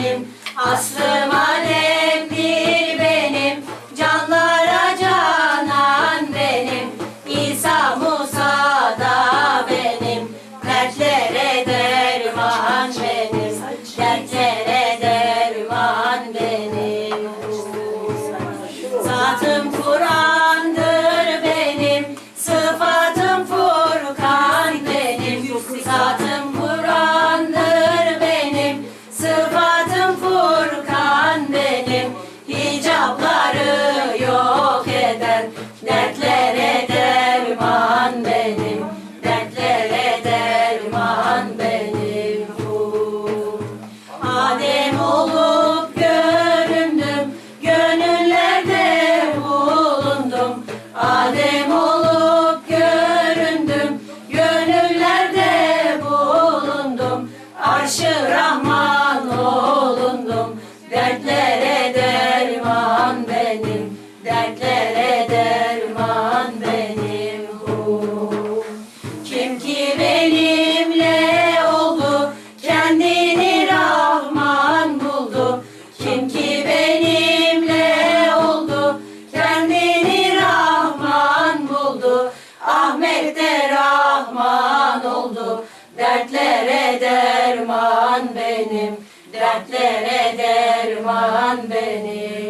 benim Aslım alemdir benim Canlara canan benim İsa Musa da benim Dertlere derman benim Dertlere derman benim. Zatım Kur'an'dır Hicapları yok eden, dertlere derman benim. Dertlere derman benim. Hu. Adem olup göründüm, gönüllerde bulundum. Adem olup göründüm, gönüllerde bulundum. Arşı Rahman olundum, dertlere dertlere derman benim. Hu. Kim ki benimle oldu, kendini Rahman buldu. Kim ki benimle oldu, kendini Rahman buldu. Ahmet de Rahman oldu, dertlere derman benim, dertlere derman benim.